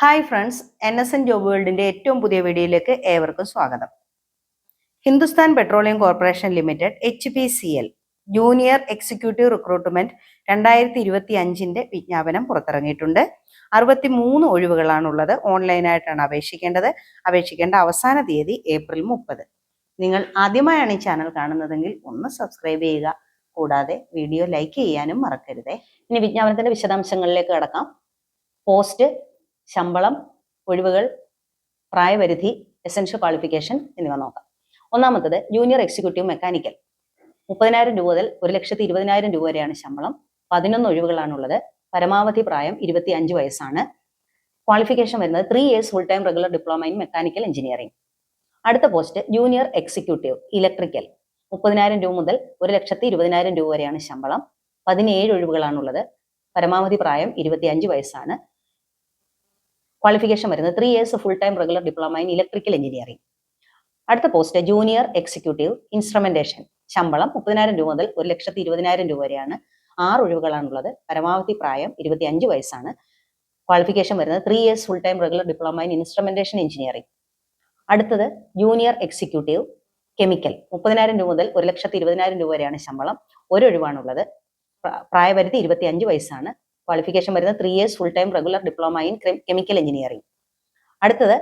Hi friends N S N job വേൾഡിന്റെ ഏറ്റവും പുതിയ വീഡിയോയിലേക്ക് ഏവർക്കും സ്വാഗതം. Hindustan Petroleum Corporation Limited H P C L junior executive recruitment രണ്ടായിരത്തി ഇരുപത്തി അഞ്ചിന്റെ വിജ്ഞാപനം പുറത്തിറങ്ങിയിട്ടുണ്ട്. അറുപത്തി മൂന്ന് ഒഴിവുകളാണുള്ളത്. ഓൺലൈനായിട്ടാണ് അപേക്ഷിക്കേണ്ടത്. അപേക്ഷിക്കേണ്ട അവസാന തീയതി ഏപ്രിൽ മുപ്പത്. നിങ്ങൾ ആദ്യമായാണ് ഈ ചാനൽ കാണുന്നതെങ്കിൽ ഒന്ന് സബ്സ്ക്രൈബ് ചെയ്യുക. കൂടാതെ വീഡിയോ ലൈക്ക് ചെയ്യാനും മറക്കരുതേ. ഇനി വിജ്ഞാപനത്തിന്റെ വിശദാംശങ്ങളിലേക്ക് കടക്കാം. പോസ്റ്റ് ശമ്പളം ഒഴിവുകൾ പ്രായപരിധി എസൻഷ്യൽ ക്വാളിഫിക്കേഷൻ എന്നിവ നോക്കാം. ഒന്നാമത്തത് ജൂനിയർ എക്സിക്യൂട്ടീവ് മെക്കാനിക്കൽ മുപ്പതിനായിരം രൂപ മുതൽ ഒരു ലക്ഷത്തി ഇരുപതിനായിരം രൂപ വരെയാണ് ശമ്പളം. പതിനൊന്ന് ഒഴിവുകളാണുള്ളത്. പരമാവധി പ്രായം ഇരുപത്തി അഞ്ച് വയസ്സാണ്. ക്വാളിഫിക്കേഷൻ വരുന്നത് three years full time regular diploma in mechanical engineering അടുത്ത പോസ്റ്റ് ജൂനിയർ എക്സിക്യൂട്ടീവ് ഇലക്ട്രിക്കൽ മുപ്പതിനായിരം രൂപ മുതൽ ഒരു ലക്ഷത്തി ഇരുപതിനായിരം രൂപ വരെയാണ് ശമ്പളം. പതിനേഴ് ഒഴിവുകളാണുള്ളത്. പരമാവധി പ്രായം ഇരുപത്തി അഞ്ച് വയസ്സാണ്. ക്വാളിഫിക്കേഷൻ വരുന്നത് three years full time regular diploma in electrical engineering അടുത്ത പോസ്റ്റ് ജൂനിയർ എക്സിക്യൂട്ടീവ് ഇൻസ്ട്രുമെന്റേഷൻ ശമ്പളം മുപ്പതിനായിരം രൂപ മുതൽ ഒരു ലക്ഷത്തി ഇരുപതിനായിരം രൂപ വരെയാണ്. ആറ് ഒഴിവുകളാണുള്ളത്. പരമാവധി പ്രായം ഇരുപത്തി അഞ്ച് വയസ്സാണ്. ക്വാളിഫിക്കേഷൻ വരുന്നത് three years full time regular diploma in instrumentation engineering അടുത്തത് ജൂനിയർ എക്സിക്യൂട്ടീവ് കെമിക്കൽ മുപ്പതിനായിരം രൂപ മുതൽ ഒരു ലക്ഷത്തി ഇരുപതിനായിരം രൂപ വരെയാണ് ശമ്പളം. ഒരു ഒഴിവാണുള്ളത്. പ്ര- പ്രായപരിധി ഇരുപത്തി അഞ്ച് വയസ്സാണ്. ക്വാളിഫിക്കേഷൻ വരുന്നത് three years full time regular diploma in chemical engineering അടുത്തത്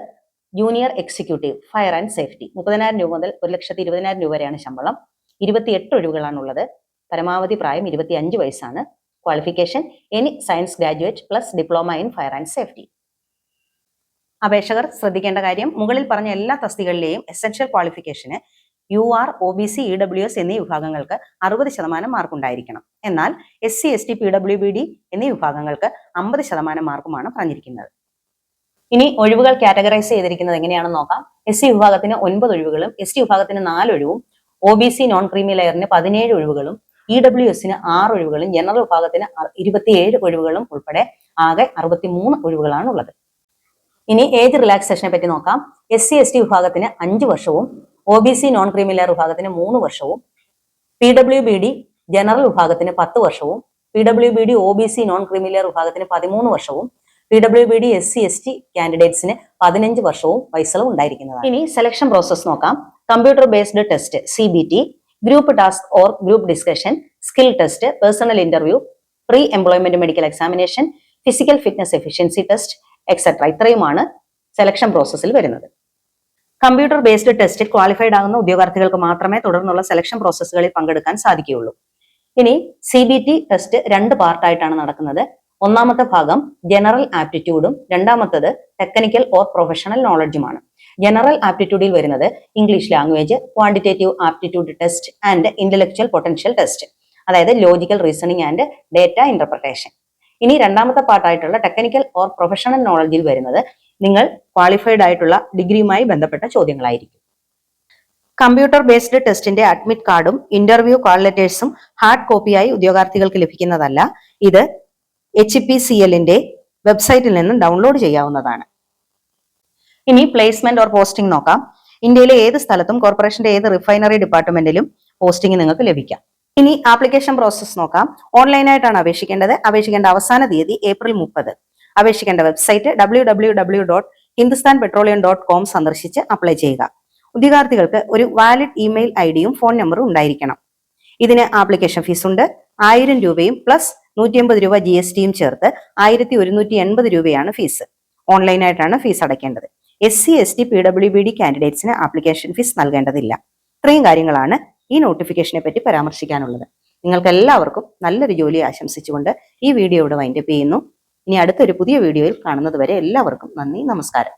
junior executive fire and safety മുപ്പതിനായിരം രൂപ മുതൽ ഒരു ലക്ഷത്തി ഇരുപതിനായിരം രൂപ വരെയാണ് ശമ്പളം. ഇരുപത്തിയെട്ട് ഒഴിവുകളാണുള്ളത്. പരമാവധി പ്രായം ഇരുപത്തി അഞ്ച് വയസ്സാണ്. Qualification any science graduate plus diploma in fire and safety അപേക്ഷകർ ശ്രദ്ധിക്കേണ്ട കാര്യം മുകളിൽ പറഞ്ഞ എല്ലാ തസ്തികളിലെയും essential qualification U R O B C E W S എന്നീ വിഭാഗങ്ങൾക്ക് അറുപത് ശതമാനം മാർക്ക് ഉണ്ടായിരിക്കണം. എന്നാൽ S C S T P W B D എന്നീ വിഭാഗങ്ങൾക്ക് അമ്പത് ശതമാനം മാർക്കുമാണ് പറഞ്ഞിരിക്കുന്നത്. ഇനി ഒഴിവുകൾ കാറ്റഗറൈസ് ചെയ്തിരിക്കുന്നത് എങ്ങനെയാണെന്ന് നോക്കാം. എസ് സി വിഭാഗത്തിന് ഒൻപത് ഒഴിവുകളും എസ് ടി വിഭാഗത്തിന് നാല് ഒഴിവും O B C non creamy ലെയറിന് പതിനേഴ് ഒഴിവുകളും ഇ ഡബ്ല്യു എസിന് ആറ് ഒഴിവുകളും ജനറൽ വിഭാഗത്തിന് ഇരുപത്തിയേഴ് ഒഴിവുകളും ഉൾപ്പെടെ ആകെ അറുപത്തിമൂന്ന് ഒഴിവുകളാണ് ഉള്ളത് ഇനി ഏജ് റിലാക്സേഷനെ പറ്റി നോക്കാം. എസ് സി എസ് ടി വിഭാഗത്തിന് അഞ്ച് വർഷവും O B C non creamy layer വിഭാഗത്തിന് മൂന്ന് വർഷവും P W B D general വിഭാഗത്തിന് പത്ത് വർഷവും P W B D O B C non creamy layer വിഭാഗത്തിന് പതിമൂന്ന് വർഷവും P W B D S C S T കാൻഡിഡേറ്റ്സിന് പതിനഞ്ച് വർഷവും വയസ്സളവ് ഉണ്ടായിരിക്കുന്നതാണ്. ഇനി സെലക്ഷൻ പ്രോസസ് നോക്കാം. Computer based test C B T group task or group discussion skill test personal interview pre employment medical examination physical fitness efficiency test etcetera ഇത്രയുമാണ് selection പ്രോസസ്സിൽ വരുന്നത്. Computer based ടെസ്റ്റിൽ ക്വാളിഫൈഡ് ആകുന്ന ഉദ്യോഗാർത്ഥികൾക്ക് മാത്രമേ തുടർന്നുള്ള സെലക്ഷൻ പ്രോസസ്സുകളിൽ പങ്കെടുക്കാൻ സാധിക്കുകയുള്ളൂ. ഇനി സി ബി ടി ടെസ്റ്റ് രണ്ട് പാർട്ടായിട്ടാണ് നടക്കുന്നത്. ഒന്നാമത്തെ ഭാഗം ജനറൽ ആപ്റ്റിറ്റ്യൂഡും രണ്ടാമത്തത് ടെക്നിക്കൽ ഓർ പ്രൊഫഷണൽ നോളജുമാണ് ജനറൽ ആപ്റ്റിറ്റ്യൂഡിൽ വരുന്നത് English language quantitative aptitude test and intellectual potential test അതായത് logical reasoning and data interpretation ഇനി രണ്ടാമത്തെ പാർട്ടായിട്ടുള്ള ടെക്നിക്കൽ ഓർ പ്രൊഫഷണൽ നോളജിൽ വരുന്നത് നിങ്ങൾ ക്വാളിഫൈഡ് ആയിട്ടുള്ള ഡിഗ്രിയുമായി ബന്ധപ്പെട്ട ചോദ്യങ്ങളായിരിക്കും. കമ്പ്യൂട്ടർ ബേസ്ഡ് ടെസ്റ്റിന്റെ അഡ്മിറ്റ് കാർഡും ഇന്റർവ്യൂ കോൾ ലെറ്റേഴ്സും ഹാർഡ് കോപ്പിയായി ഉദ്യോഗാർത്ഥികൾക്ക് ലഭിക്കുന്നതല്ല. ഇത് എച്ച് പി സി എല്ലിന്റെ വെബ്സൈറ്റിൽ നിന്നും ഡൗൺലോഡ് ചെയ്യാവുന്നതാണ്. ഇനി പ്ലേസ്മെന്റ് ഓർ പോസ്റ്റിംഗ് നോക്കാം. ഇന്ത്യയിലെ ഏത് സ്ഥലത്തും കോർപ്പറേഷന്റെ ഏത് റിഫൈനറി ഡിപ്പാർട്ട്മെന്റിലും പോസ്റ്റിംഗ് നിങ്ങൾക്ക് ലഭിക്കാം. ഇനി ആപ്ലിക്കേഷൻ പ്രോസസ് നോക്കാം. ഓൺലൈനായിട്ടാണ് അപേക്ഷിക്കേണ്ടത്. അപേക്ഷിക്കേണ്ട അവസാന തീയതി ഏപ്രിൽ മുപ്പത്. അപേക്ഷിക്കേണ്ട website W W W dot Hindustan Petroleum dot com സന്ദർശിച്ച് അപ്ലൈ ചെയ്യുക. ഉദ്യോഗാർത്ഥികൾക്ക് ഒരു വാലിഡ് ഇമെയിൽ ഐ ഡിയും ഫോൺ നമ്പറും ഉണ്ടായിരിക്കണം. ഇതിന് ആപ്ലിക്കേഷൻ ഫീസ് ഉണ്ട്. ആയിരം രൂപയും പ്ലസ് നൂറ്റി അമ്പത് രൂപ ജി എസ് ടിയും ചേർത്ത് ആയിരത്തി ഒരുന്നൂറ്റി എൺപത് രൂപയാണ് ഫീസ് ഓൺലൈനായിട്ടാണ് ഫീസ് അടയ്ക്കേണ്ടത്. S C S T P W B D കാൻഡിഡേറ്റ്സിന് application fees നൽകേണ്ടതില്ല. ഇത്രയും കാര്യങ്ങളാണ് ഈ നോട്ടിഫിക്കേഷനെ പറ്റി പരാമർശിക്കാനുള്ളത്. നിങ്ങൾക്ക് എല്ലാവർക്കും നല്ലൊരു ജോലി ആശംസിച്ചുകൊണ്ട് ഈ വീഡിയോ ഇവിടെ വൈൻഡപ്പ് ചെയ്യുന്നു. ഇനി അടുത്തൊരു പുതിയ വീഡിയോയിൽ കാണുന്നത് വരെ എല്ലാവർക്കും നന്ദി നമസ്കാരം.